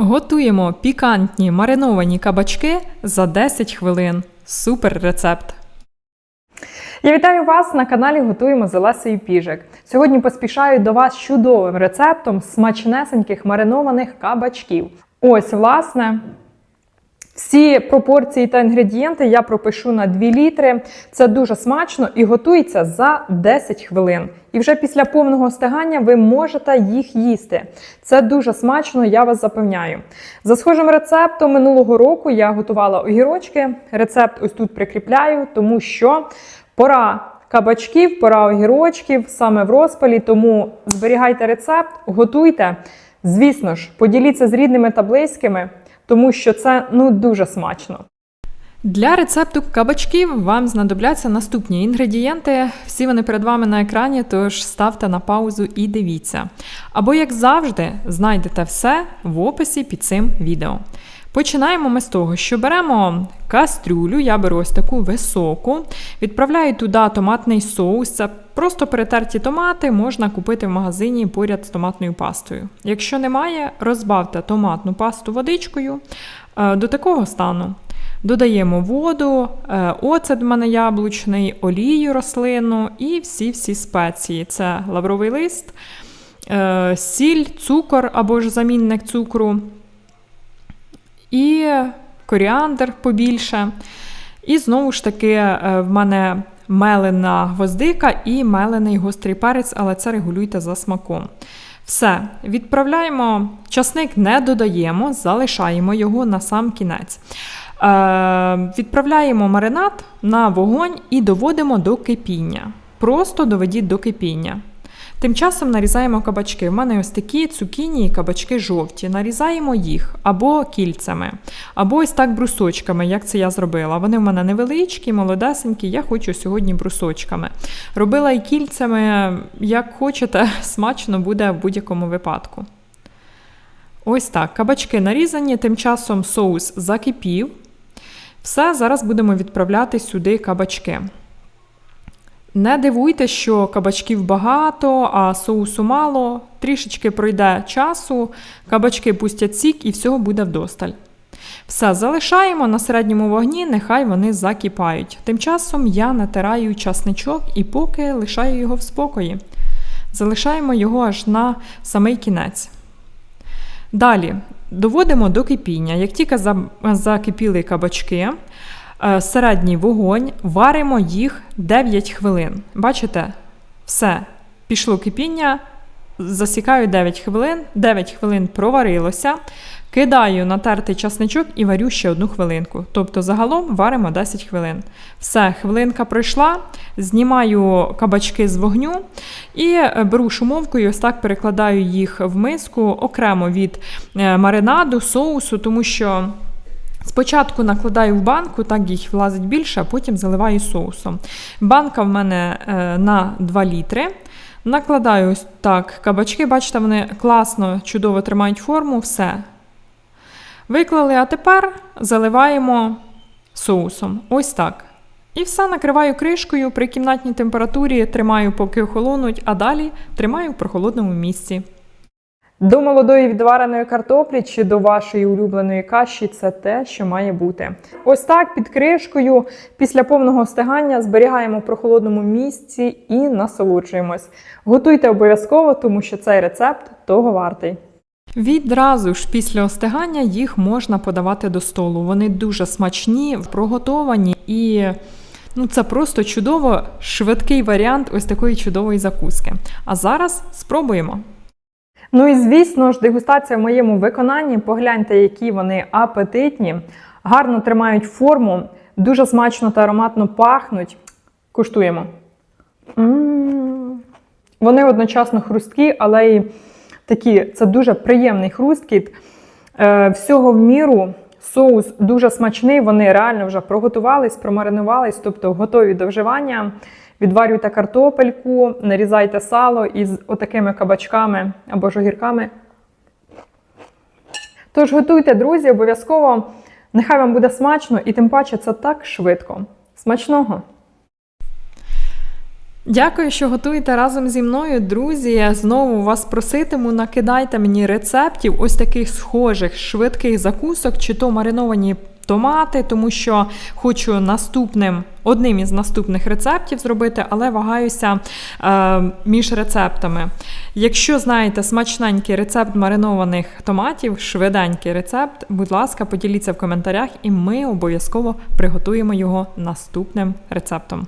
Готуємо пікантні мариновані кабачки за 10 хвилин. Супер рецепт! Я вітаю вас на каналі Готуємо з Олесею Піжик. Сьогодні поспішаю до вас чудовим рецептом смачнесеньких маринованих кабачків. Ось, власне, всі пропорції та інгредієнти я пропишу на 2 літри. Це дуже смачно і готується за 10 хвилин. І вже після повного остигання ви можете їх їсти. Це дуже смачно, я вас запевняю. За схожим рецептом минулого року я готувала огірочки. Рецепт ось тут прикріпляю, тому що пора кабачків, пора огірочків саме в розпалі. Тому зберігайте рецепт, готуйте. Звісно ж, поділіться з рідними та близькими, тому що це ну дуже смачно. Для рецепту кабачків вам знадобляться наступні інгредієнти. Всі вони перед вами на екрані, тож ставте на паузу і дивіться. Або, як завжди, знайдете все в описі під цим відео. Починаємо ми з того, що беремо кастрюлю, я беру ось таку високу, відправляю туди томатний соус. Це просто перетерті томати можна купити в магазині поряд з томатною пастою. Якщо немає, розбавте томатну пасту водичкою е, до такого стану. Додаємо воду, е, оцет в мене яблучний, олію рослинну і всі-всі спеції. Це лавровий лист, е, сіль, цукор або ж замінник цукру, і коріандр побільше. І знову ж таки, е, в мене мелена гвоздика і мелений гострий перець, але це регулюйте за смаком. Все, відправляємо, часник не додаємо, залишаємо його на сам кінець. Е, Відправляємо маринад на вогонь і доводимо до кипіння. Просто доведіть до кипіння. Тим часом нарізаємо кабачки. У мене ось такі цукіні і кабачки жовті. Нарізаємо їх або кільцями, або ось так брусочками, як це я зробила. Вони в мене невеличкі, молодесенькі, я хочу сьогодні брусочками. Робила і кільцями, як хочете, смачно буде в будь-якому випадку. Ось так. Кабачки нарізані, тим часом соус закипів. Все, зараз будемо відправляти сюди кабачки. Не дивуйте, що кабачків багато, а соусу мало. Трішечки пройде часу, кабачки пустять сік і всього буде вдосталь. Все, залишаємо на середньому вогні, нехай вони закипають. Тим часом я натираю часничок і поки лишаю його в спокої. Залишаємо його аж на самий кінець. Далі доводимо до кипіння. Як тільки закипіли кабачки, середній вогонь, варимо їх 9 хвилин. Бачите? Все, пішло кипіння, засікаю 9 хвилин, 9 хвилин проварилося. Кидаю натертий часничок і варю ще одну хвилинку. Тобто загалом варимо 10 хвилин. Все, хвилинка пройшла, знімаю кабачки з вогню і беру шумовкою, ось так перекладаю їх в миску окремо від е, маринаду, соусу, тому що. Спочатку накладаю в банку, так їх влазить більше, а потім заливаю соусом. Банка в мене е, на 2 літри. Накладаю ось так кабачки, бачите, вони класно, чудово тримають форму, все. Виклали, а тепер заливаємо соусом. Ось так. І все накриваю кришкою при кімнатній температурі, тримаю, поки охолонуть, а далі тримаю в прохолодному місці. До молодої відвареної картоплі чи до вашої улюбленої каші це те, що має бути. Ось так під кришкою після повного остигання зберігаємо в прохолодному місці і насолоджуємось. Готуйте обов'язково, тому що цей рецепт того вартий. Відразу ж після остигання їх можна подавати до столу. Вони дуже смачні, проготовані і ну, це просто чудово швидкий варіант ось такої чудової закуски. А зараз спробуємо. Ну і звісно ж, дегустація в моєму виконанні. Погляньте, які вони апетитні, гарно тримають форму, дуже смачно та ароматно пахнуть. Куштуємо. М-м-м. Вони одночасно хрусткі, але й такі це дуже приємний хрусткіт. Е, всього в міру. Соус дуже смачний, вони реально вже проготувались, промаринувались, тобто готові до вживання. Відварюйте картопельку, нарізайте сало із отакими кабачками або ж огірками. Тож готуйте, друзі, обов'язково. Нехай вам буде смачно і тим паче це так швидко. Смачного! Дякую, що готуєте разом зі мною, друзі. Знову вас проситиму, накидайте мені рецептів ось таких схожих швидких закусок, чи то мариновані томати, тому що хочу наступним одним із наступних рецептів зробити, але вагаюся е, між рецептами. Якщо знаєте смачненький рецепт маринованих томатів, швиденький рецепт, будь ласка, поділіться в коментарях, і ми обов'язково приготуємо його наступним рецептом.